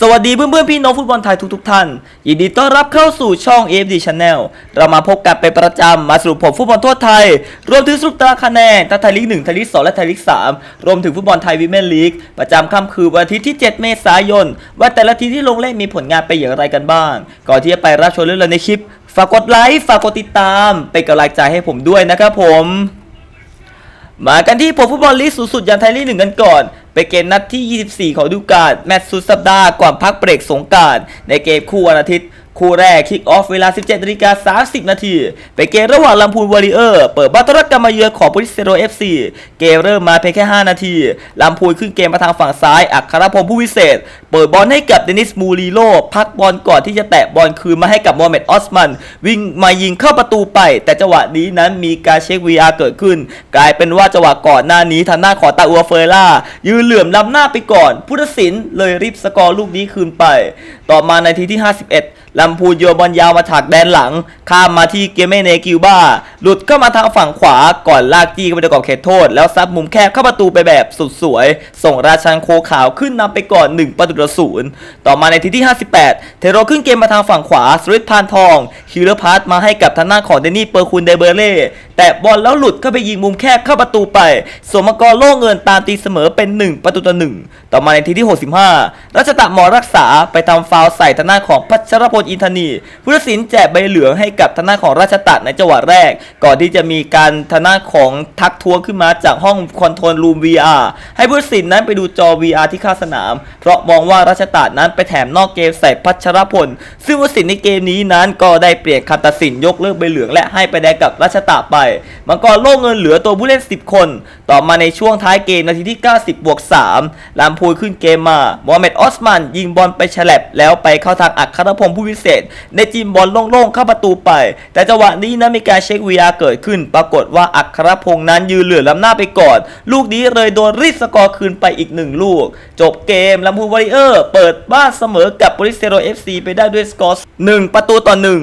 สวัสดีเพื่อนเพื่อนๆพี่น้องฟุตบอลไทยทุกๆท่าน ยินดีต้อนรับเข้าสู่ช่อง AFD Channel เรามาพบกันเป็นประจำ มาสรุปผลฟุตบอลทั่วไทย รวมถึงสรุปตารางคะแนนทั้งไทยลีก1ไทยลีก2และไทยลีก3รวมถึงฟุตบอลไทยวีแมนลีก ประจำค่ำคืนวันอาทิตย์ที่ 7 เมษายน ว่าแต่ละทีมที่ลงเล่นมีผลงานไปอย่างไรกันบ้าง ก่อนที่จะไปรับชมเรื่องราวในคลิป ฝากกดไลค์ฝากกดติดตามเป็นกำลังใจให้ผมด้วยนะครับผม มากันที่ผลฟุตบอลลีกสูงสุดยันไทยลีกหนึ่งกันก่อนไปเกมนัดที่ 24 ของฤดูกาลแมตช์สุดสัปดาห์ก่อนพักเบรกสงการในเกมคู่วันอาทิตย์ คู่แรกคิกออฟเวลา 17นาฬิกา30 นาทีไปเกมระหว่างลำพูนวอริเออร์เปิดบ้านต้อนรับการมาเยือนของโปลิสเซโรเอฟซีเกมเริ่มมาเพียงแค่ 5 นาทีลำพูนขึ้นเกมมาทางฝั่งซ้าย อัครพงศ์ผู้วิเศษ เปิดบอลให้กับเดนิสมูริโลพักบอลก่อนที่จะแตะบอลคืนมาให้กับโมฮัมเหม็ดออสมัน วิ่งมายิงเข้าประตูไป แต่จังหวะนี้นั้นมีการเช็ค VR เกิดขึ้น กลายเป็นว่าจังหวะก่อนหน้านี้ทางหน้าของตาอัวเฟอร์ล่ายืนเหลื่อมล้ำหน้าไปก่อน ผู้ตัดสินเลยรีบสกอร์ลูกนี้คืนไป ต่อมาในทีที่ 51 ลำพูนโยบอลยาวมาถากแดนหลัง ข้ามมาที่เกเมเนกิวบาหลุดเข้ามาทางฝั่งขวาก่อนลากจี้เข้าไปในกรอบเขตโทษ แล้วซัดมุมแคบเข้าประตูไปแบบสุดสวย ส่งราชันโคขาวขึ้นนำไปก่อน 1 ประตูต่อศูนย์ต่อมาในทีที่ 58 เทโรขึ้นเกมมาทางฝั่งขวาสริทพานทอง คิลเลอร์พาสมาให้กับทางหน้าของเดนนี่เปอร์คุนเดเบเร่แต่บอลแล้วหลุดเข้าไปยิงมุมแคบเข้าประตูไป สมกรโล่เงินตามตีเสมอเป็น 1 ประตูต่อหนึ่งต่อมาในทีที่ 65 รัชตะหมอรักษาไปทำฟาวใส่ทางหน้าของพัชรพลอินทนีผู้ตัดสินแจกใบเหลืองให้กับทนาของราชตะในจังหวะแรก ก่อนที่จะมีการทนาของทักท้วงขึ้นมาจากห้องคอนโทรลรูม VR ให้ผู้ตัดสินนั้นไปดูจอ VR ที่ข้างสนาม เพราะมองว่าราชตะนั้นไปแถมนอกเกมใส่พัชรพล ซึ่งผู้ตัดสินในเกมนี้นั้นก็ได้เปลี่ยนคำตัดสินยกเลิกใบเหลืองและให้ไปแดงกับราชตะไปมังกรโล่เงินเหลือตัวผู้เล่น 10 คน ต่อมาในช่วงท้ายเกมนาทีที่ 90บวก3ลำพูนขึ้นเกมมาโมฮัมเหม็ดออสมัน ยิงบอลไปฉลับแล้วไปเข้าทางอัครพงศ์ผู้วิเศษในจิมบอลโล่งๆเข้าประตูไป แต่จังหวะนี้นะมีการเช็ค VR เกิดขึ้น ปรากฏว่าอัครพงศ์นั้นยืนเหลือล้ำหน้าไปก่อน ลูกนี้เลยโดนรีดสกอร์คืนไปอีกหนึ่งลูก จบเกมลำพูนวอริเออร์ เปิดบ้านเสมอกับโปลิสเซโรเอฟซีไปได้ด้วยสกอร์หนึ่งประตูต่อหนึ่ง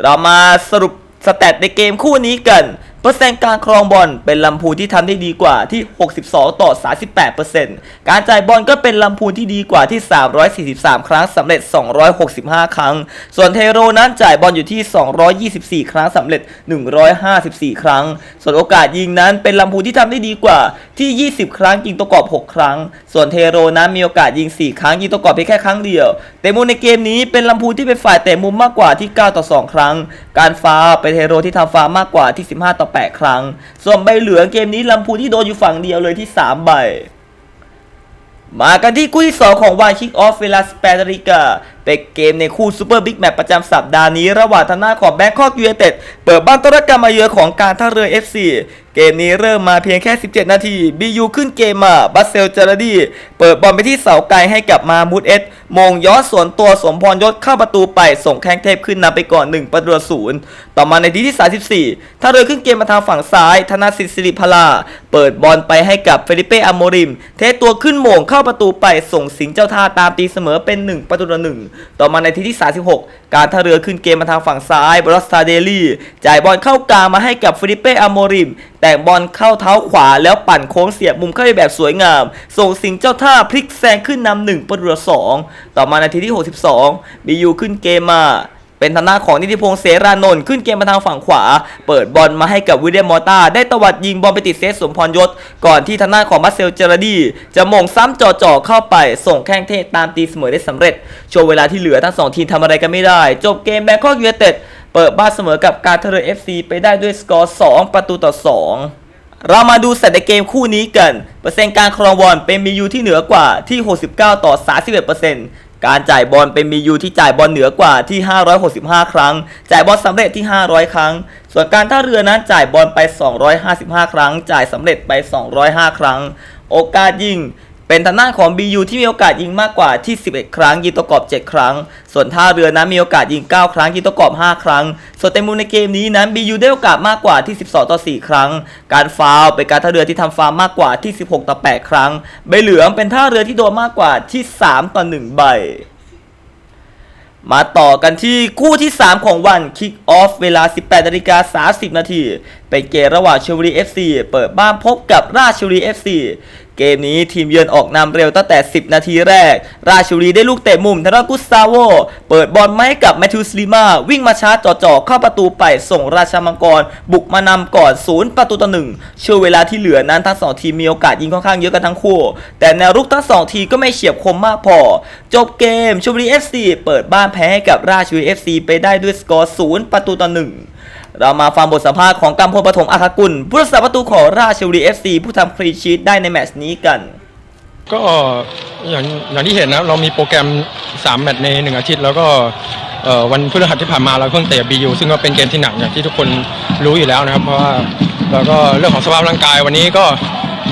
เรามาสรุปสแตทในเกมคู่นี้กัน เปอร์เซ็นต์การครองบอลเป็นลำพูนที่ทำได้ดีกว่าที่ 62 ต่อ 38%การจ่ายบอลก็เป็นลำพูนที่ดีกว่าที่ 343 ครั้งสำเร็จ 265 ครั้ง ส่วนเทโรนั้นจ่ายบอลอยู่ที่ 224 ครั้งสำเร็จ 154 ครั้ง ส่วนโอกาสยิงนั้นเป็นลำพูนที่ทำได้ดีกว่าที่ 20 ครั้งยิงตัวกรอบ 6 ครั้ง ส่วนเทโรนั้นมีโอกาสยิง 4 ครั้งยิงตัวกรอบเพียงแค่ครั้งเดียว แต่มุมในเกมนี้เป็นลำพูนที่เป็นฝ่ายเตะมุมมากกว่าที่ 9 ต่อ 2 ครั้ง การฟาวเป็นเทโรที่ทำฟามากกว่าที่ 15 ต่อ8 ครั้ง ส่วนใบเหลืองเกมนี้ลำพูนที่โดนอยู่ฝั่งเดียวเลยที่ 3 ใบ มากันที่คู่ที่ 2 ของวันคิกออฟเวลา18นาฬิกาเป็นเกมในคู่ซูเปอร์บิ๊กแมตช์ประจำสัปดาห์นี้ ระหว่างทางหน้าของแบงคอกยูไนเต็ดเปิดบ้านต้อนรับการมาเยือนของการท่าเรือ FC เกมนี้เริ่มมาเพียงแค่ 17 นาทีบียูขึ้นเกมมาบัสเซลจาราดีเปิดบอลไปที่เสาไกลให้กับมามูดเอสมงย้อนสวนตัวสมพรยศเข้าประตูไป ส่งแข้งเทพขึ้นนำไปก่อน 1 ประตูศูนย์ต่อมาในทีที่ 34ท่าเรือขึ้นเกมมาทางฝั่งซ้าย ธนาสิทธิ์สิริพลา เปิดบอลไปให้กับเฟลิเป้อโมริม เทตัวขึ้นมงเข้าประตูไปส่งสิงเจ้าท่าตามตีเสมอเป็น 1 ประตูต่อหนึ่งต่อมาในทีที่ 36 การท่าเรือขึ้นเกมมาทางฝั่งซ้ายบรอสตาเดลี่จ่ายบอลเข้ากลางมาให้กับฟิลิเป้อโมริม แต่บอลเข้าเท้าขวาแล้วปั่นโค้งเสียบมุมเข้าไปแบบสวยงาม ส่งสิงเจ้าท่าพลิกแซงขึ้นนำหนึ่งประตูต่อสองต่อมานาทีที่ 62บียูขึ้นเกมมา เป็นทางหน้าของนิติพงษ์เสรานนท์ขึ้นเกมมาทางฝั่งขวา เปิดบอลมาให้กับวิลเลียมมอร์ตาได้ตวัดยิงบอลไปติดเซตสมพรยศ ก่อนที่ทางหน้าของมาเซลเจรดี จะมงซ้ำจ่อๆเข้าไป ส่งแข้งเทศตามตีเสมอได้สำเร็จ ช่วงเวลาที่เหลือทั้งสองทีมทำอะไรกันไม่ได้ จบเกมแบงคอกยูไนเต็ดเปิดบ้านเสมอกับการท่าเรือ FC ไปได้ด้วยสกอร์ 2 ประตูต่อ 2เรามาดูสถิติเกมคู่นี้กัน เปอร์เซ็นต์การครองบอลเป็นมียูที่เหนือกว่าที่ 69 ต่อ 31% การจ่ายบอลเป็นมียูที่จ่ายบอลเหนือกว่าที่ 565 ครั้ง จ่ายบอลสำเร็จที่ 500 ครั้ง ส่วนการท่าเรือนั้นจ่ายบอลไป 255 ครั้ง จ่ายสำเร็จไป 205 ครั้ง โอกาสยิง เป็นทางด้านของ BU ที่มีโอกาสยิงมากกว่าที่ 11 ครั้งยิงตัวกรอบ 7 ครั้ง ส่วนท่าเรือนั้นมีโอกาสยิง 9 ครั้งยิงตัวกรอบ 5 ครั้ง ส่วนเต็มมุมในเกมนี้นั้น BU ได้โอกาสมากกว่าที่ 12 ต่อ 4 ครั้ง การฟาวเป็นการท่าเรือที่ทำฟาวมากกว่าที่ 16 ต่อ 8 ครั้งใบเหลืองเป็นท่าเรือที่โดนมากกว่าที่ 3 ต่อ 1 ใบมาต่อกันที่คู่ที่ 3 ของวัน Kick Off เวลา 18นาฬิกา30 นาที เป็นเกมระหว่างชลบุรี FC เปิดบ้านพบกับราชบุรี FC เกมนี้ทีมเยือนออกนำเร็วตั้งแต่ 10 นาทีแรก ราชบุรีได้ลูกเตะมุมทางด้านกุสซาโว เปิดบอลมาให้กับแมทธิวสลิมาวิ่งมาชาร์จจ่อๆเข้าประตูไปส่งราชมังกร บุกมานำก่อนศูนย์ประตูต่อหนึ่งช่วงเวลาที่เหลือนั้นทั้งสองทีมมีโอกาสยิงค่อนข้างเยอะกันทั้งคู่ แต่แนวรุกทั้งสองทีก็ไม่เฉียบคมมากพอ จบเกมชลบุรี FC เปิดบ้านแพ้ให้กับราชบุรี FC ไปได้ด้วยสกอร์ศูนย์ประตูต่อหนึ่ง เรามาฟังบทสัมภาษณ์ของกัมพลปฐมอาคากุลผู้รักษาประตูของราชบุรี FC ผู้ทำคลีนชีตได้ในแมตช์นี้กัน ก็อย่างอย่างที่เห็นนะเรามีโปรแกรม 3 แมตช์ใน1อาทิตย์ แล้วก็วันพฤหัสที่ผ่านมาเราเพิ่งเตะบียูซึ่งก็เป็นเกมที่หนักอย่างที่ทุกคนรู้อยู่แล้วนะครับเพราะว่าแล้วก็เรื่องของสภาพร่างกายวันนี้ก็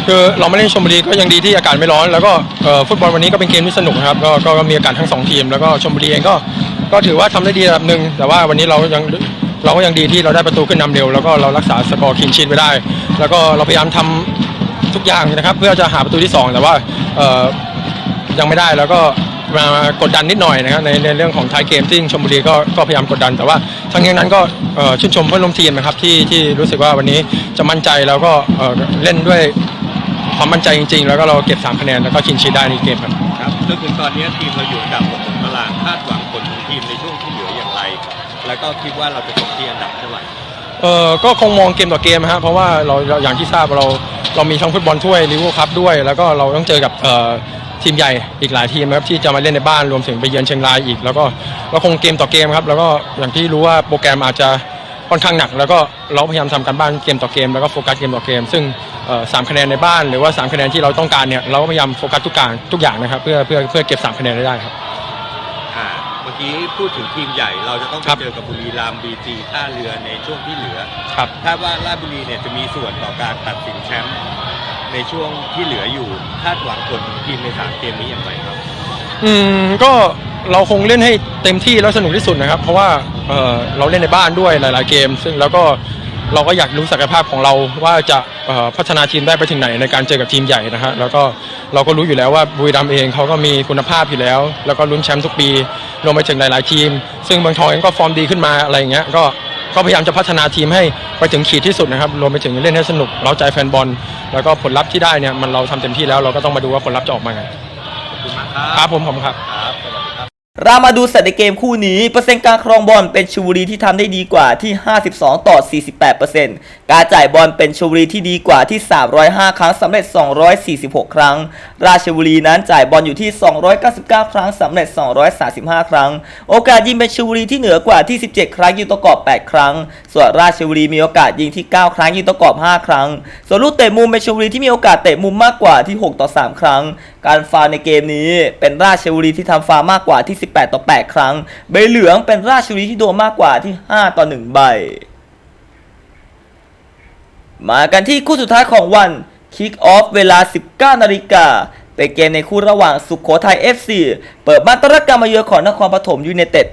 คือเราไม่เล่นชมบุรีก็ยังดีที่อากาศไม่ร้อน แล้วก็ฟุตบอลวันนี้ก็เป็นเกมที่สนุกนะครับก็ก็มีอากาศทั้งสองทีม แล้วก็ชมบุรีเองก็ก็ถือว่าทำได้ดีระดับหนึ่งแต่ว่าวันนี้เรายัง เราก็ยังดีที่เราได้ประตูขึ้นนำเร็ว แล้วก็เรารักษาสกอร์คินชีตไว้ได้ แล้วก็เราพยายามทำทุกอย่างนะครับ เพื่อจะหาประตูที่ 2 แต่ว่ายังไม่ได้แล้วก็มากดดันนิดหน่อยนะครับในในเรื่องของท้ายเกมที่ชมบุรีก็ก็พยายามกดดันแต่ว่าทั้งนี้นั้นก็ชื่นชมเพื่อนร่วมทีมนะครับที่ที่รู้สึกว่าวันนี้จะมั่นใจแล้วก็เเล่นด้วยความมั่นใจจริง ๆ แล้วก็เราเก็บ3คะแนนแล้วก็ชิงชีได้ในเกมครับครับจนถึงตอนนี้ทีมเราอยู่อันดับ6ของตารางคาดหวัง แล้วก็คิดว่าเราจะจบที่อันดับเท่าไหร่เออก็คงมองเกมต่อเกมนะครับเพราะว่าเราเราอย่างที่ทราบเราเรามีทั้งฟุตบอลถ้วยลิเวอร์คัพด้วย แล้วก็เราต้องเจอกับเอ่อทีมใหญ่อีกหลายทีมนะครับที่จะมาเล่นในบ้านรวมถึงไปเยือนเชียงรายอีก แล้วก็เราคงเกมต่อเกมครับ แล้วก็อย่างที่รู้ว่าโปรแกรมอาจจะค่อนข้างหนัก แล้วก็เราพยายามทำการบ้านเกมต่อเกมแล้วก็โฟกัสเกมต่อเกม ซึ่งเอ่อสามคะแนนในบ้านหรือว่าสามคะแนนที่เราต้องการเนี่ยเราก็พยายามโฟกัสทุกการทุกอย่างนะครับเพื่อเพื่อเพื่อเก็บสามคะแนนให้ได้ครับ กี้พูดถึงทีมใหญ่เราจะต้องไปครับเจอกับบุรีรัมย์บีจีท่าเรือในช่วงที่เหลือครับคาดว่าราชบุรีเนี่ยจะมีส่วนต่อการตัดสินแชมป์ในช่วงที่เหลืออยู่คาดหวังผลของทีมในสามเกมนี้อย่างไรครับ อืมก็เราคงเล่นให้เต็มที่แล้วสนุกที่สุดนะครับ เพราะว่าเออเราเล่นในบ้านด้วยหลาย ๆ เกม ซึ่งแล้วก็ เราก็อยากรู้ศักยภาพของเราว่าจะเอ่อพัฒนาทีมได้ไปถึงไหนในการเจอกับทีมใหญ่นะฮะแล้วก็เราก็รู้อยู่แล้วว่าบุรีรัมย์เองเขาก็มีคุณภาพอยู่แล้ว แล้วก็ลุ้นแชมป์ทุกปีรวมไปถึงหลาย ๆ ทีม ซึ่งเมืองทองเองก็ฟอร์มดีขึ้นมาอะไรอย่างเงี้ยก็ก็พยายามจะพัฒนาทีมให้ไปถึงขีดที่สุดนะครับรวมไปถึงเล่นให้สนุกเราใจแฟนบอล แล้วก็ผลลัพธ์ที่ได้เนี่ยมันเราทำเต็มที่แล้วเราก็ต้องมาดูว่าผลลัพธ์จะออกมาไงขอบคุณมากคครัรับบผมผมครับ เรามาดูสถิติเกมคู่นี้ เปอร์เซ็นต์การครองบอลเป็นชลบุรีที่ทำได้ดีกว่าที่ 52 ต่อ 48%การจ่ายบอลเป็นชลบุรีที่ดีกว่าที่ 305 ครั้งสำเร็จ 246 ครั้ง ราชบุรีนั้นจ่ายบอลอยู่ที่ 299 ครั้งสำเร็จ 235 ครั้ง โอกาสยิงเป็นชลบุรีที่เหนือกว่าที่ 17 ครั้งยิงตัวกรอบ 8 ครั้ง ส่วนราชบุรีมีโอกาสยิงที่ 9 ครั้งยิงตัวกรอบ 5 ครั้ง ส่วนลูกเตะมุมเป็นชลบุรีที่มีโอกาสเตะมุมมากกว่าที่ 6 ต่อ 3 ครั้ง การฟาวในเกมนี้เป็นราชบุรีที่ทำฟาวมากกว่าที่ 18 ต่อ 8 ครั้ง ใบเหลืองเป็นราชบุรีที่โดนมากกว่าที่ 5 ต่อ 1 ใบ มากันที่คู่สุดท้ายของวันคิกออฟเวลา 19 นาฬิกาเป็นเกมในคู่ระหว่างสุขโขทัย FC เปิดบ้านต้อนรับการมาเยือนของนครปฐมยูเนเต็ด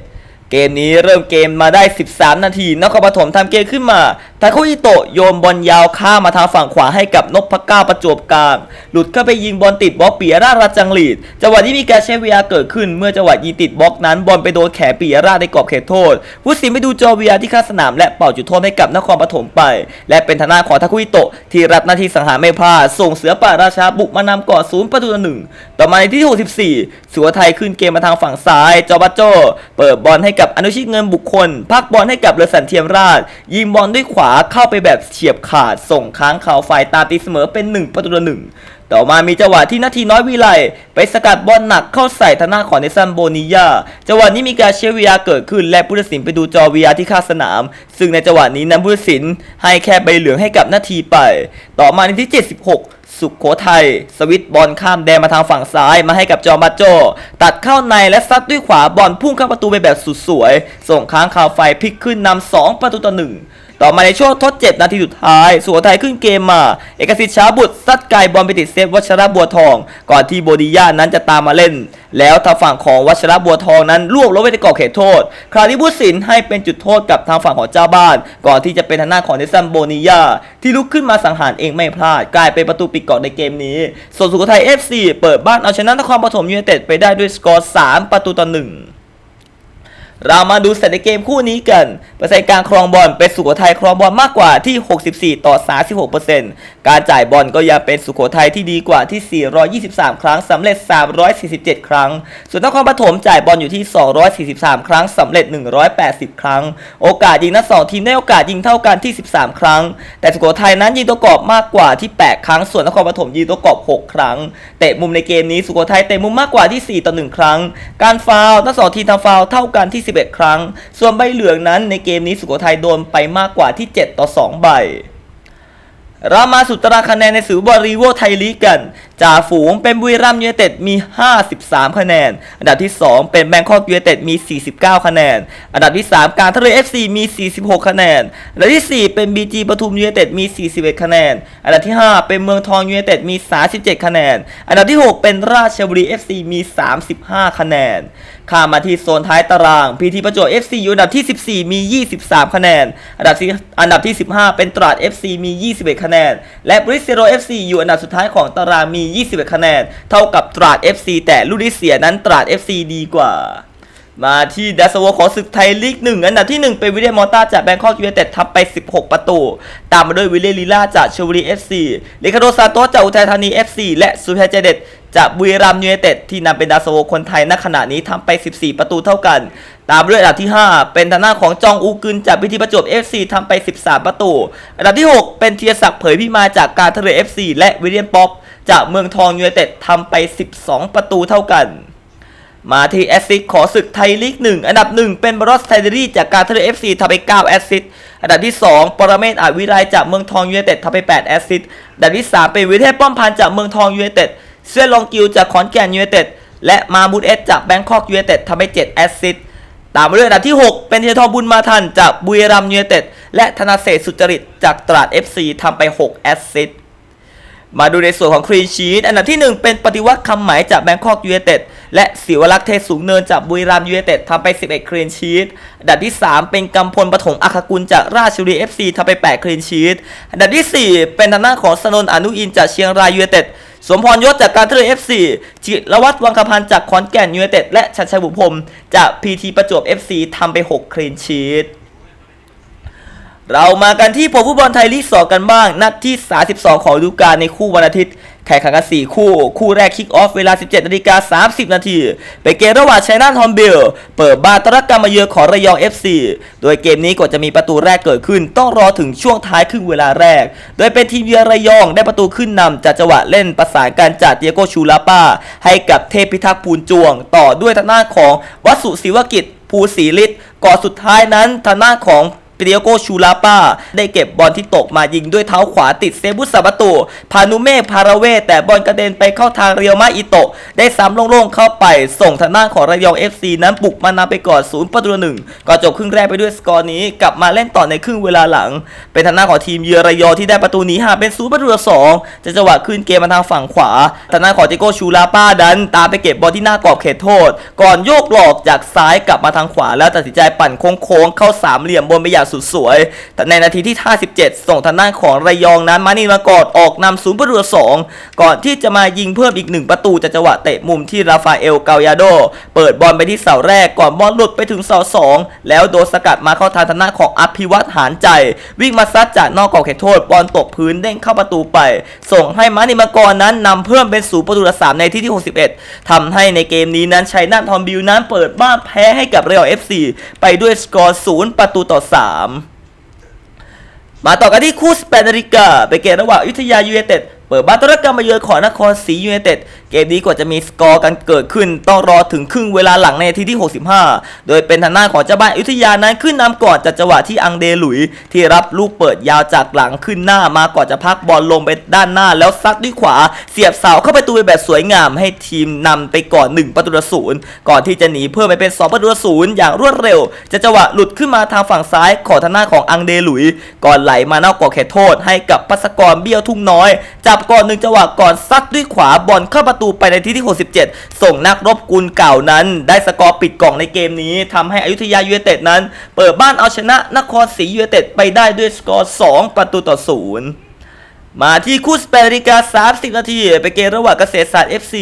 เกมนี้เริ่มเกมมาได้ 13 นาทีนครปฐมทำเกมขึ้นมาทาคุอิโตะโยนบอลยาวข้ามมาทางฝั่งขวาให้กับนพเก้าประจวบกลาง หลุดเข้าไปยิงบอลติดบล็อกปียราชรัจังหลีดจังหวะที่มีการใช้เวลาเกิดขึ้นเมื่อจังหวะยิงติดบล็อกนั้นบอลไปโดนแขนปียราชในกรอบเขตโทษผู้สินไปดูจอวีอาที่ข้างสนามและเป่าจุดโทษให้กับนครปฐมไป และเป็นทางด้านของทาคุอิโตะที่รับหน้าที่สังหารไม่พลาดส่งเสือป่าราชาบุกมานำก่อนศูนย์ประตูต่อหนึ่งต่อมาในที่ 64สุโขทัยขึ้นเกมมาทางฝั่งซ้ายจอบัจโจเปิดบอลให้กับอนุชิตเงินบุคคลพักบอลให้กับเรสันเทียมราช ยิงบอลด้วยขวาเข้าไปแบบเฉียบขาดส่งค้างข่าวไฟตาตีเสมอเป็น 1 ประตูต่อหนึ่ง ต่อมามีจังหวะที่นาทีน้อยวิไลไปสกัดบอลหนักเข้าใส่ทางหน้าของเนซันโบนิยาจังหวะนี้มีการเชียร์วีอาเกิดขึ้น และผู้ตัดสินไปดูจอวีอาที่ข้างสนาม ซึ่งในจังหวะนี้นั้นผู้ตัดสินให้แค่ใบเหลืองให้กับนาทีไป ต่อมาในที่ 76สุขโขทัยสวิตบอลข้ามแดนมาทางฝั่งซ้ายมาให้กับจอมาโจ ตัดเข้าในและซัดด้วยขวาบอลพุ่งเข้าประตูไปแบบสุดสวย ส่งค้างคาวไฟพลิกขึ้นนำ2ประตูต่อหนึ่ง ต่อมาในช่วงทดเจ็บนาทีสุดท้ายสุโขทัยขึ้นเกมมา เอกสิทธิ์ช้าบุตรซัดไกลบอลไปติดเซฟวัชระบัวทอง ก่อนที่โบดิยานั้นจะตามมาเล่น แล้วทางฝั่งของวัชระบัวทองนั้นลวกลงไปในกรอบเขตโทษ คราวนี้ผู้สินให้เป็นจุดโทษกับทางฝั่งของเจ้าบ้าน ก่อนที่จะเป็นทางหน้าของเนซันโบนิยาที่ลุกขึ้นมาสังหารเองไม่พลาด กลายเป็นประตูปิดเกาะในเกมนี้ ส่วนสุโขทัย FC เปิดบ้านเอาชนะนครปฐมยูไนเต็ดไปได้ด้วยสกอร์ 3 ประตูต่อหนึ่ง เรามาดูสถิติเกมคู่นี้กัน เปอร์เซ็นต์การครองบอลเป็นสุโขทัยครองบอลมากกว่าที่ 64 ต่อ 36 การจ่ายบอลก็ยังเป็นสุโขทัยที่ดีกว่าที่ 423 ครั้งสำเร็จ 347 ครั้ง ส่วนนครปฐมจ่ายบอลอยู่ที่ 243 ครั้งสำเร็จ 180 ครั้ง โอกาสยิงทั้งสองทีมได้โอกาสยิงเท่ากันที่ 13 ครั้ง แต่สุโขทัยนั้นยิงตัวกรอบมากกว่าที่ 8 ครั้ง ส่วนนครปฐมยิงตัวกรอบ 6 ครั้ง เตะมุมในเกมนี้สุโขทัยเตะมุมมากกว่าที่ 4 ต่อ 1 ครั้ง การฟาวทั้งสองทีมทำฟาวเท่ากันที่21 ครั้ง ส่วนใบเหลืองนั้นในเกมนี้สุโขทัยโดนไปมากกว่าที่ 7 ต่อ 2 ใบเรามาสุดตารางคะแนนในสือบอรีโวไทยลีกกัน จ่าฝูงเป็นบุรีรัมย์ยูไนเต็ดมี 53 คะแนน อันดับที่ 2 เป็นแบงคอกยูไนเต็ดมี 49 คะแนน อันดับที่ 3 การท่าเรือ FC มี 46 คะแนน อันดับที่ 4 เป็น BG ปทุมยูไนเต็ดมี 41 คะแนน อันดับที่ 5 เป็นเมืองทองยูไนเต็ดมี 37 คะแนน อันดับที่ 6 เป็นราชบุรี FC มี 35 คะแนน ข้ามาที่โซนท้ายตารางพีทีประจวบ FC อยู่อันดับที่ 14 มี 23 คะแนน อันดับที่อันดับที่ 15 เป็นตราด FC มี 21 คะแนน และบริสเซโร FC อยู่อันดับสุดท้ายของตารางมี21 คะแนน เท่ากับตราด FC แต่ลูกที่เสียนั้นตราด FC ดีกว่า มาที่ดัสโวของศึกไทยลีกหนึ่งอันดับที่ 1 เป็นวิลเลียมอต้าจากแบงคอกยูไนเต็ดทับไป 16 ประตู ตามมาด้วยวิลเลียลีลาจากชลบุรี FC ลิคาโดซาโตจากอุทัยธานี FC และสุชัยเจเด็ดจากบุรีรัมย์ยูไนเต็ดที่นำเป็นดัสโวคนไทยณขณะนี้ทำไป 14 ประตูเท่ากัน ตามด้วยอันดับที่ 5 เป็นทางหน้าของจองอูกึนจากพิธีประจวบ FC ทำไป 13 ประตู อันดับที่ 6 เป็นเทียศักดิ์เผยพิมาจากการทะเล FC และวิลเลียมป๊อป จากเมืองทองยูไนเต็ดทำไป 12 ประตูเท่ากัน มาที่แอสซิสขอศึกไทยลีกหนึ่งอันดับ 1 เป็นบรอสไทเดอรี่จากการทะเล FC ทำไป 9 แอสซิสอันดับที่ 2 ปรเมศอาวิไลจากเมืองทองยูไนเต็ดทำไป 8 แอสซิสอันดับที่ 3 เป็นวิเทพป้อมพันจากเมืองทองยูไนเต็ดเสื้อลองกิวจากขอนแก่นยูไนเต็ดและมาบูดเอสจากแบงคอกยูไนเต็ดทำไป 7 แอสซิสตามมาด้วยอันดับที่ 6 เป็นเทียทองบุญมาทันจากบุรีรัมยูไนเต็ดและธนาเศษสุจริตจากตราด FC ทำไป 6 แอสซิสต์ มาดูในส่วนของครีนชีตอันดับที่ 1 เป็นปฏิวัติคำหมายจากแบงคอกยูไนเต็ดและศิวรักษ์เทศสูงเนินจากบุรีรัมย์ยูไนเต็ดทำไป 11 ครีนชีตอันดับที่ 3 เป็นกำพลปฐมอัคกุลจากราชบุรี FC ทำไป 8 ครีนชีตอันดับที่ 4 เป็นทางหน้าของสนนอนุอินจากเชียงรายยูไนเต็ดสมพรยศจากการเทเล FC จิรวัตรวังคพันธ์จากขอนแก่นยูไนเต็ดและชัดชัยบุพรมจากพีทีประจวบ FC ทำไป 6 ครีนชีต เรามากันที่ผลฟุตบอลไทยลีก2กันบ้าง นัดที่ 32 ของฤดูกาลในคู่วันอาทิตย์ แข่งขันกัน 4 คู่ คู่แรกคิกออฟเวลา 17นาฬิกา30 นาทีเป็นเกมระหว่างชัยนาทฮอมเบล เปิดบ้านต้อนรับการมาเยือนของระยอง FC โดยเกมนี้กว่าจะมีประตูแรกเกิดขึ้น ต้องรอถึงช่วงท้ายครึ่งเวลาแรก โดยเป็นทีมเยือนระยองได้ประตูขึ้นนำจากจังหวะเล่นประสานการจากเตียโกชูลาป้า ให้กับเทพพิทักษ์ภูลจวง ต่อด้วยทางหน้าของวัสุศิวกิจภูศรีฤทธิ์ก่อนสุดท้ายนั้นทางหน้าของ เปียโกชูลาป้า ได้เก็บบอลที่ตกมายิงด้วยเท้าขวาติดเซบุสประตู พานุเมฆพาราเว แต่บอลกระเด็นไปเข้าทางเรียวมาอิโตะ ได้ซ้ำโล่งๆเข้าไป ส่งทางด้านของระยอง FC นั้นบุกมานำไปก่อนศูนย์ประตูหนึ่งก็จบครึ่งแรกไปด้วยสกอร์นี้ กลับมาเล่นต่อในครึ่งเวลาหลัง เป็นทางด้านของทีมเยือระยองที่ได้ประตูหนีห่างเป็นศูนย์ประตูสองจะจังหวะขึ้นเกมมาทางฝั่งขวาทางด้านของเจโกชูลาป้าดัน ตามไปเก็บบอลที่หน้ากรอบเขตโทษ ก่อนโยกหลอกจากซ้ายกลับมาทางขวาแล้วตัดสินใจปั่นโค้งๆเข้าสามเหลี่ยมบนไปอย่างสุดสวย แต่ในนาทีที่ 57 ส่งทางด้านของระยองนั้นมานิมากอดออกนำศูนย์ประตูสองก่อนที่จะมายิงเพิ่มอีกหนึ่งประตูจากจังหวะเตะมุมที่ราฟาเอลเกายาโด เปิดบอลไปที่เสาแรกก่อนบอลหลุดไปถึงเสาสองแล้วโดนสกัดมาเข้าทางทางด้านของอภิวัตหารใจ วิ่งมาซัดจากนอกกรอบเขตโทษบอลตกพื้นเด้งเข้าประตูไป ส่งให้มานิมากรนั้นนำเพิ่มเป็นศูนย์ประตูต่อสามในที่ที่ 61ทำให้ในเกมนี้นั้นชัยนาททอมบิวนั้นเปิดบ้านแพ้ให้กับเรอัลเอฟซีไปด้วยสกอร์ศูนย์ประตูต่อสามมาต่อกันที่คู่สเปนาฬิกาเป็นเกมระหว่างยุธยายูเนเต็ดเปิดบ้านต้อนรับการมาเยือนของนครศรียูเนเต็ดเกมนี้กว่าจะมีสกอร์กันเกิดขึ้น ต้องรอถึงครึ่งเวลาหลังในนาทีที่ 65 โดยเป็นทางหน้าของเจ้าบ้านอยุธยานั้นขึ้นนำก่อนจากจังหวะที่อังเดหลุย ที่รับลูกเปิดยาวจากหลังขึ้นหน้ามาก่อนจะพักบอลลงไปด้านหน้า แล้วซัดด้วยขวาเสียบเสาเข้าประตูไปแบบสวยงาม ให้ทีมนำไปก่อน 1 ประตูต่อศูนย์ก่อนที่จะหนีเพิ่มไปเป็น 2 ประตูต่อศูนย์อย่างรวดเร็ว จะจังหวะหลุดขึ้นมาทางฝั่งซ้ายของทางหน้าของอังเดหลุย ก่อนไหลมานอกกรอบเขตโทษ ให้กับพัสกรเบี้ยวทุ่งน้อย จับก่อนหนึ่งจังหวะก่อนซัดด้วยขวาบอลเข้าประตูไปในที่ที่ 67 ส่งนักรบกุลเก่านั้น ได้สกอร์ปิดกล่องในเกมนี้ทำให้อยุธยายูไนเต็ดนั้น เปิดบ้านเอาชนะนครศรียูไนเต็ดไปได้ด้วยสกอร์ 2 ประตูต่อศูนย์มาที่คู่18นาฬิกา 30 นาทีเป็นเกมระหว่างเกษตรศาสตร์ FC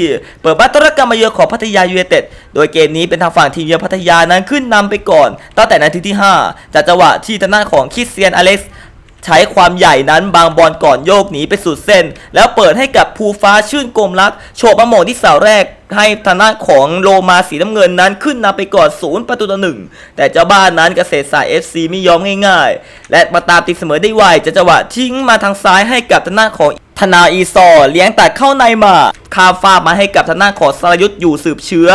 เปิดบ้านต้อนรับการมาเยือนของพัทยายูไนเต็ด โดยเกมนี้เป็นทางฝั่งทีมเยือนพัทยานั้นขึ้นนำไปก่อน ตั้งแต่นาทีที่ 5 จากจังหวะที่ทางด้านของคิสเตียนอเล็กซ์ ใช้ความใหญ่นั้นบางบอลก่อนโยกหนีไปสุดเส้น แล้วเปิดให้กับภูฟ้าชื่นกลมรักโฉบมาโหมงที่เสาแรกให้ทางด้านของโลมาสีน้ำเงินนั้นขึ้นนำไปก่อนศูนย์ประตูต่อหนึ่งแต่เจ้าบ้านนั้นเกษตรศาสตร์ FC ไม่ยอมง่ายๆ และมาตามตีเสมอได้ไวจากจังหวะทิ้งมาทางซ้ายให้กับทางด้านของธนาอีซอเลี้ยงตัดเข้าในมาคาฟ้ามาให้กับทางด้านของสรยุทธ์อยู่สืบเชื้อ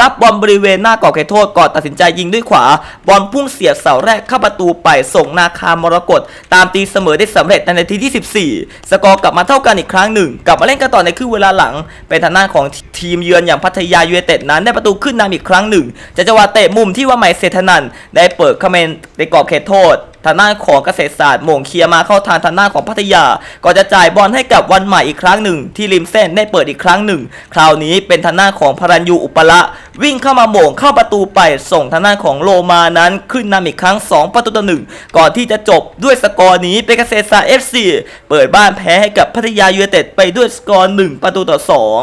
รับบอลบริเวณหน้ากรอบเขตโทษก่อนตัดสินใจยิงด้วยขวา บอลพุ่งเสียบเสาแรกเข้าประตูไปส่งนาคามรกตตามตีเสมอได้สำเร็จในนาทีที่ 14 สกอร์กลับมาเท่ากันอีกครั้งหนึ่ง กลับมาเล่นกันต่อในครึ่งเวลาหลัง เป็นทางด้านของทีมเยือนอย่างพัทยายูไนเต็ดนั้นได้ประตูขึ้นนำอีกครั้งหนึ่งจากจังหวะเตะมุมที่ว่าใหม่เซธนันได้เปิดเข้ามาในกรอบเขตโทษทางด้านของเกษตรศาสตร์หม่งเคลียร์มาเข้าทางทางด้านของพัทยาก่อนจะจ่ายบอลให้กับวันใหม่อีกครั้งหนึ่ง ที่ริมเส้นได้เปิดอีกครั้งหนึ่ง คราวนี้เป็นทางด้านของพรัญยูอุปละ วิ่งเข้ามาโหม่งเข้าประตูไปส่งทางด้านของโลมานั้นขึ้นนำอีกครั้ง 2 ประตูต่อหนึ่งก่อนที่จะจบด้วยสกอร์นี้เป็นเกษตรศาสตร์ FC เปิดบ้านแพ้ให้กับพัทยายูไนเต็ดไปด้วยสกอร์1ประตูต่อสอง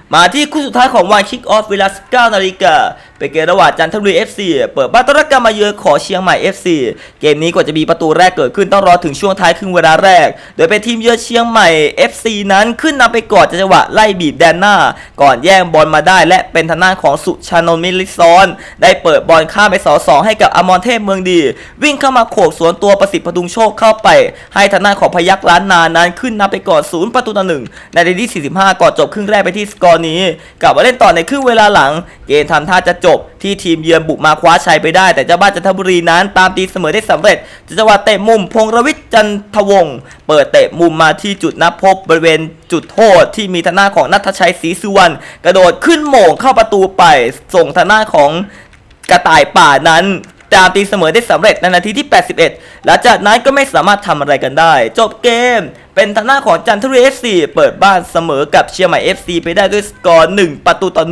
มาที่คู่สุดท้ายของวันคิกออฟเวลา 19 นาฬิกาเป็นเกมระหว่างจันทบุรี FC เปิดบ้านต้อนรับการมาเยือนของเชียงใหม่ FC เกมนี้กว่าจะมีประตูแรกเกิดขึ้นต้องรอถึงช่วงท้ายครึ่งเวลาแรก โดยเป็นทีมเยือนเชียงใหม่ FC นั้นขึ้นนำไปก่อนจังหวะไล่บีบแดนหน้า ก่อนแย่งบอลมาได้ และเป็นทางด้านของสุชานนท์มิลิซอน ได้เปิดบอลข้ามไปเสาสองให้กับอมรเทพเมืองดี วิ่งเข้ามาโขกสวนตัวประสิทธิ์พดุงโชคเข้าไป ให้ทางด้านของพยักล้านนานั้นขึ้นนำไปก่อนศูนย์ประตูต่อหนึ่งในนาทีที่45ก่อนจบครึ่งแรกไปที่สกอร์นี้กลับมาเล่นต่อในครึ่งเวลาหลัง เกมทำท่าจะจบที่ทีมเยือนบุกมาคว้าชัยไปได้ แต่เจ้าบ้านจันทบุรีนั้นตามตีเสมอได้สำเร็จจ,จังหวะเตะมุมพงรวิทย์จันทวงศ์เปิดเตะมุมมาที่จุดนับพบบริเวณจุดโทษที่มีทาหน้าของนัทชัยศรีสุวรรณกระโดดขึ้นโหม่งเข้าประตูไปส่งทาหน้าของกระต่ายป่านั้น ตามตีเสมอได้สำเร็จในนาทีที่ 81 หลังจากนั้นก็ไม่สามารถทำอะไรกันได้ จบเกม เป็นทางหน้าของจันทบุรี FC เปิดบ้านเสมอกับเชียงใหม่ FC ไปได้ด้วยสกอร์1ประตูต่อ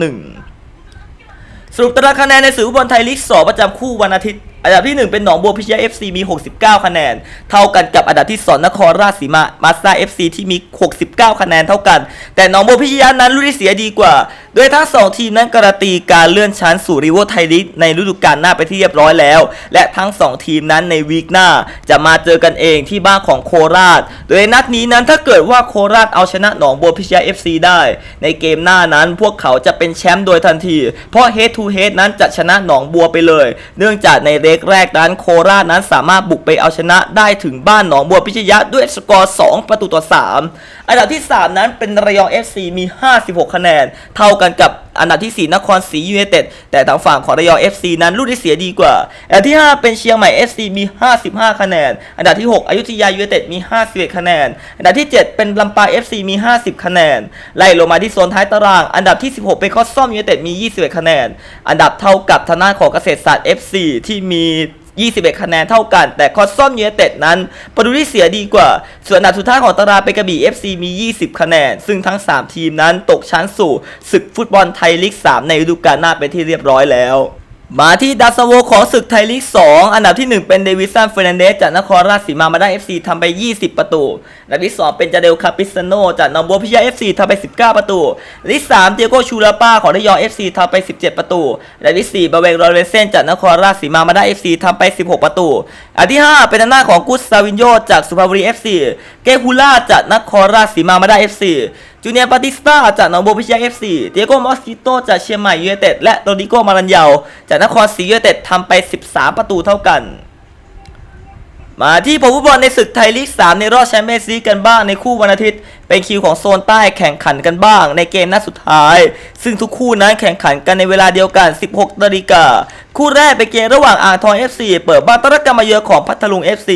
1สรุปตารางคะแนนในสื่อฟุตบอลไทยลีก 2 ประจำคู่วันอาทิตย์อันดับที่ 1 เป็นหนองบัวพิชยา FC มี 69 คะแนน เท่ากันกับอันดับที่ 2 นครราชสีมามาสด้า FC ที่มี 69 คะแนนเท่ากัน แต่หนองบัวพิชยานั้นรู้ที่เสียดีกว่าโดยทั้ง 2 ทีมนั้นการันตีการเลื่อนชั้นสู่รีโวไทยลีกในฤดูกาลหน้าไปที่เรียบร้อยแล้ว และทั้ง 2 ทีมนั้นในวีคหน้า จะมาเจอกันเองที่บ้านของโคราช โดยนัดนี้นั้นถ้าเกิดว่าโคราชเอาชนะหนองบัวพิชยา FC ได้ ในเกมหน้านั้นพวกเขาจะเป็นแชมป์โดยทันที เพราะ Head to Head นั้นจะชนะหนองบัวไปเลย เนื่องจากในเลกแรกนั้นโคราชนั้นสามารถบุกไปเอาชนะได้ถึงบ้านหนองบัวพิชยะด้วยสกอร์ 2 ประตูต่อ 3 อันดับที่ 3 นั้นเป็นระยอง FC มี 56 คะแนน เท่ากันกับอันดับที่ 4นครศรียูไนเต็ดแต่ทางฝั่งของระยอง FC นั้นลูกที่เสียดีกว่า อันดับที่ 5 เป็นเชียงใหม่ FC มี 55 คะแนน อันดับที่ 6อยุธยายูไนเต็ดมี 51 คะแนน อันดับที่ 7 เป็นลำปาง FC มี 50 คะแนน ไล่ลงมาที่โซนท้ายตาราง อันดับที่ 16 เป็นคอสซอมยูไนเต็ดมี 21 คะแนน อันดับเท่ากับทางด้านของเกษตรศาสตร์ FC ที่มี 21 คะแนนเท่ากัน แต่คอสซอมยูเนเต็ดนั้นประตูที่เสียดีกว่า ส่วนอันดับสุดท้ายของตารางเป็นกระบี่ FC มี 20 คะแนน ซึ่งทั้ง 3 ทีมนั้นตกชั้นสู่ศึกฟุตบอลไทยลีก 3 ในฤดูกาลหน้าเป็นที่เรียบร้อยแล้ว มาที่ดัสโวของศึกไทยลีก 2 อันดับที่ 1 เป็นเดวิสันเฟรนันเดสจากนครราชสีมามาได้ FC ทำไป 20 ประตู อันดับที่ 2 เป็นจาเดลคาปิสโนจากหนองบัวพิชยา FC ทำไป 19 ประตูอันดับที่3เตียโกชูลาป้าของระยอง FC ทำไป 17 ประตู อันดับที่4บาเวงโรเลเซนจากนครราชสีมามาได้ FC ทำไป 16 ประตู อันดับที่ 5 เป็นทาหน้าของกุสซาวินโยจากสุพรรณบุรี FC เกฮูล่าจากนครราชสีมามาได้ FC จูเนียร์ปาติสตาจากหนองบัวพิชยา FC เตียโกมอสกิโตจากเชียงใหม่ยูเนเต็ดและโรดิโกมารันเยาจากนครศรียูเนเต็ดทำไป 13 ประตูเท่ากัน มาที่ผลฟุตบอลในศึกไทยลีก 3 ในรอบแชมเปี้ยนส์ลีกกันบ้างในคู่วันอาทิตย์ เป็นคิวของโซนใต้แข่งขันกันบ้างในเกมนัดสุดท้าย ซึ่งทุกคู่นั้นแข่งขันกันในเวลาเดียวกัน 16นาฬิกาคู่แรกเป็นเกมระหว่างอ่างทอง FC เปิดบ้านต้อนรับการมาเยือนของพัทลุง FC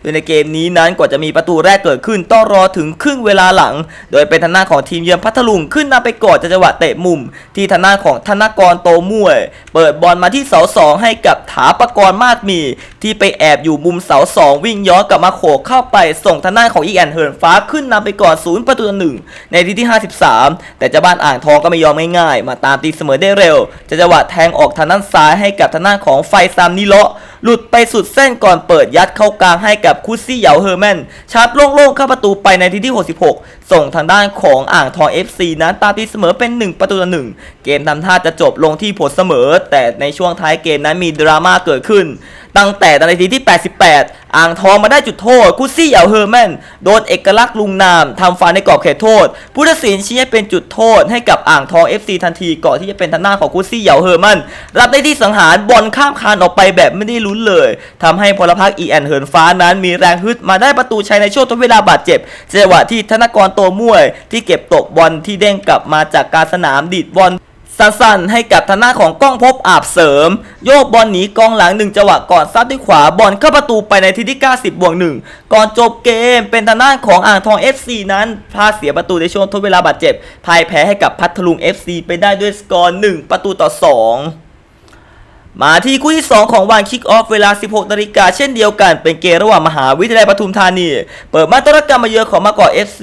โดยในเกมนี้นั้นกว่าจะมีประตูแรกเกิดขึ้นต้องรอถึงครึ่งเวลาหลัง โดยเป็นทางหน้าของทีมเยือนพัทลุงขึ้นนำไปก่อนจังหวะเตะมุม ที่ทางหน้าของธนากรโตม่วยเปิดบอลมาที่เสาสองให้กับถาปกรณ์มาดมี ที่ไปแอบอยู่มุมเสาสองวิ่งย้อนกลับมาโขกเข้าไปส่งทางหน้าของอีแอนเฮิร์นฟ้าขึ้นนำไปก่อนศูนย์ประตูต่อหนึ่งในทีที่ 53 แต่เจ้าบ้านอ่างทองก็ไม่ยอมง่ายๆ มาตามตีเสมอได้เร็วจากจังหวะแทงออกทางด้านซ้ายให้กับทางด้านของไฟซามนิเลาะหลุดไปสุดเส้นก่อนเปิดยัดเข้ากลางให้กับคุซซี่เหยาเฮอร์แมนชาร์จโล่งๆเข้าประตูไปในทีที่ 66 ส่งทางด้านของอ่างทอง FC นั้นตามตีเสมอเป็น 1 ประตูต่อหนึ่งเกมทำท่าจะจบลงที่ผลเสมอ แต่ในช่วงท้ายเกมนั้นมีดราม่าเกิดขึ้นตั้งแต่นาทีที่ 88 อ่างทองมาได้จุดโทษคุซซี่เหยาเฮอร์แมนโดนเอกลักษณ์ลุงนามทำฟาวในกรอบเขตโทษ ผู้ตัดสินชี้ให้เป็นจุดโทษให้กับอ่างทอง FC ทันทีก่อนที่จะเป็นทางหน้าของคุซซี่เหยาเฮอร์แมนรับได้ที่สังหารบอลข้ามคานออกไปแบบไม่ได้ลุ้นเลยทำให้พลพรรคอีแอนเหินฟ้านั้นมีแรงฮึดมาได้ประตูชัยในช่วงทดเวลาบาดเจ็บจังหวะที่ธนกรโตม่วย ที่เก็บตกบอลที่เด้งกลับมาจากการสนามดีดบอล สั้นๆให้กับทางหน้าของกล้องพบอาบเสริม โยกบอลหนีกองหลังหนึ่งจังหวะก่อนซัดด้วยขวาบอลเข้าประตูไปในทีที่ 90 บวกหนึ่งก่อนจบเกมเป็นทางด้าของอ่างทอง FC นั้นพลาดเสียประตูในช่วงทดเวลาบาดเจ็บพ่ายแพ้ให้กับพัทลุง FC ไปได้ด้วยสกอร์1ประตูต่อ 2 มาที่คู่ที่ 2 ของวันคิกออฟเวลา 16นาฬิกาเช่นเดียวกัน เป็นเกมระหว่างมหาวิทยาลัยปทุมธานี เปิดมาต้อนรับการมาเยือนของมากอก FC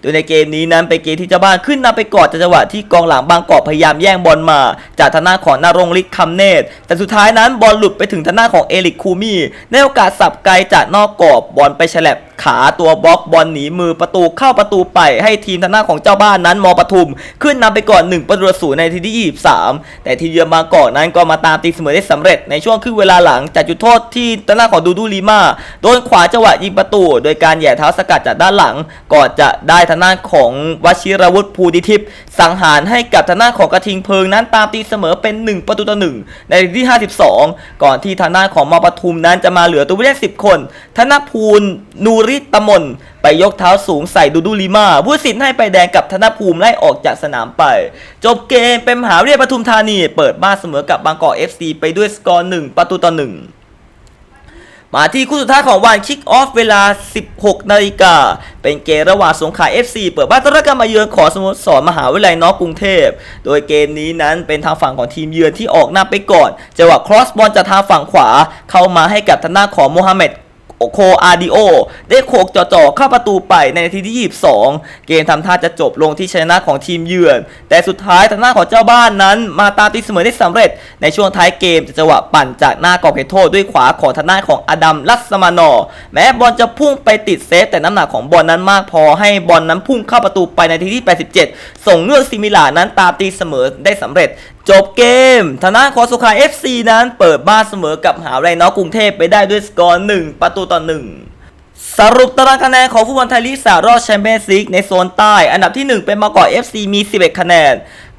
โดยในเกมนี้นั้นเป็นเกมที่เจ้าบ้านขึ้นนำไปก่อนจังหวะที่กองหลังบางกอกพยายามแย่งบอลมา จากทางหน้าของนารงฤทธิ์คำเนตแต่สุดท้ายนั้นบอลหลุดไปถึงทางหน้าของเอลิกคูมี่ในโอกาสสับไกลจากนอกกรอบบอลไปฉลับขาตัวบล็อกบอลหนีมือประตูเข้าประตูไปให้ทีมทางหน้าของเจ้าบ้านนั้นมอปทุม ขึ้นนำไปก่อน 1 ประตูศูนย์ในทีที่ 23 แต่ทีมเยือนบางกอกนั้นก็มาตามตีเสมอได้สำเร็จในช่วงครึ่งเวลาหลังจากจุดโทษที่ทางหน้าของดูดูลีมาโดนขวาจังหวะยิงประตู โดยการแหย่เท้าสกัดจากด้านหลังก่อนจะได้ทางหน้าของวชิรวุฒิภูดิทิพย์สังหารให้กับทางหน้าของกระทิงเพิงนั้นตามตีเสมอเป็น 1 ประตูต่อหนึ่งในทีที่ 52 ก่อนที่ทางหน้าของมอปทุมนั้นจะมาเหลือตัวผู้เล่น10 คนธนภูลนูริตมนไปยกเท้าสูงใส่ดูดูลิมาผู้สินให้ไปแดงกับธนภูมิไล่ออกจากสนามไป จบเกมเป็นมหาวิทยาลัยปทุมธานี เปิดบ้านเสมอกับบางกอก FC ไปด้วยสกอร์1ประตูต่อ1มาที่คู่สุดท้ายของวันคิกออฟเวลา 16 นาฬิกา เป็นเกมระหว่างสงขลา FC เปิดบ้านต้อนรับการมาเยือนของสโมสรมหาวิทยาลัยนอกกรุงเทพ โดยเกมนี้นั้นเป็นทางฝั่งของทีมเยือนที่ออกหน้าไปก่อนจังหวะครอสบอลจากทางฝั่งขวาเข้ามาให้กับทางหน้าของโมฮัมเหม็ด โคอาร์ดิโอ ได้โขกจ่อๆเข้าประตูไปในนาทีที่ 22 เกมทำท่าจะจบลงที่ชนะของทีมเยือน แต่สุดท้ายทางหน้าของเจ้าบ้านนั้น มาตามตีเสมอได้สำเร็จ ในช่วงท้ายเกมจากจังหวะปั่นจากหน้ากรอบเขตโทษด้วยขวาของทางหน้าของอดัมลัสมานอ แม้บอลจะพุ่งไปติดเซฟแต่น้ำหนักของบอลนั้นมากพอให้บอลนั้นพุ่งเข้าประตูไปในนาทีที่ 87 ส่งเลือกซิมิลานั้นตามตีเสมอได้สำเร็จ จบเกมทางด้านขอสุขา FC นั้นเปิดบ้านเสมอกับหาวิทยาลัยนอกกรุงเทพไปได้ด้วยสกอร์ 1 ประตูต่อ 1 สรุปตารางคะแนนของฟุตบอลไทยลีกสารอดแชมเปี้ยนส์ลีกในโซนใต้ อันดับที่ 1 เป็นมากอก FC มี 11 คะแนน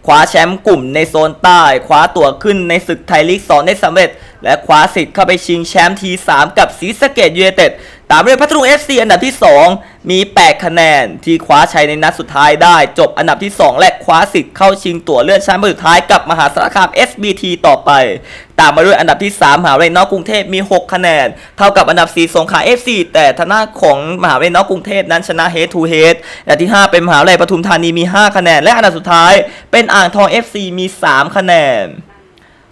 คว้าแชมป์กลุ่มในโซนใต้คว้าตั๋วขึ้นในศึกไทยลีก 2 ได้สำเร็จ และคว้าสิทธิ์เข้าไปชิงแชมป์ที3กับศรีสะเกดยูไนเต็ดตามด้วยพัทลุง FC อันดับที่ 2 มี 8 คะแนนที่คว้าชัยในนัดสุดท้ายได้ จบอันดับที่ 2 และคว้าสิทธิ์เข้าชิงตั๋วเลื่อนชั้นไปสุดท้ายกับมหาสารคาม SBT ต่อไป ตามมาด้วยอันดับที่ 3มหาวิทยาลัยนอกกรุงเทพมี 6 คะแนน เท่ากับอันดับ 4 สงขลา FC แต่ทนาของมหาวิทยาลัยนอกกรุงเทพนั้นชนะ Head to Head อันดับที่ 5 เป็นมหาวิทยาลัยปทุมธานีมี 5 คะแนน และอันดับสุดท้ายเป็นอ่างทอง FC มี 3 คะแนน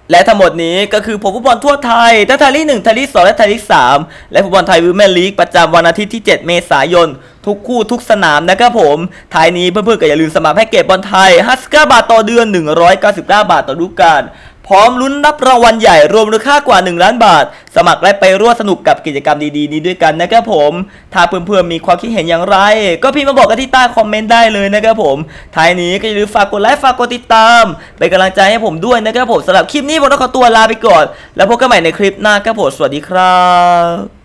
และทั้งหมดนี้ก็คือผลฟุตบอลทั่วไทยทั้งไทยลีกหนึ่งไทยลีกสองและไทยลีกสามและฟุตบอลไทยวิวแมนลีกประจำวันอาทิตย์ที่ 7 เมษายน ทุกคู่ทุกสนามนะครับผมท้ายนี้เพื่อนๆก็อย่าลืมสมัครแพ็กเกจบอลไทย59บาทต่อเดือน 199 บาทต่อฤดูกาล พร้อมลุ้นรับรางวัลใหญ่รวมมูลค่ากว่า 1 ล้านบาท สมัครและไปร่วมสนุกกับกิจกรรมดีๆ นี้ด้วยกันนะครับผม ถ้าเพื่อนๆมีความคิดเห็นอย่างไร ก็พิมพ์มาบอกกันที่ใต้คอมเมนต์ได้เลยนะครับผมท้ายนี้ก็อย่าลืมฝากกดไลค์ฝากกดติดตามเป็นกำลังใจให้ผมด้วยนะครับผมสำหรับคลิปนี้ผมต้องขอตัวลาไปก่อน แล้วพบกันใหม่ในคลิปหน้าครับผมสวัสดีครับ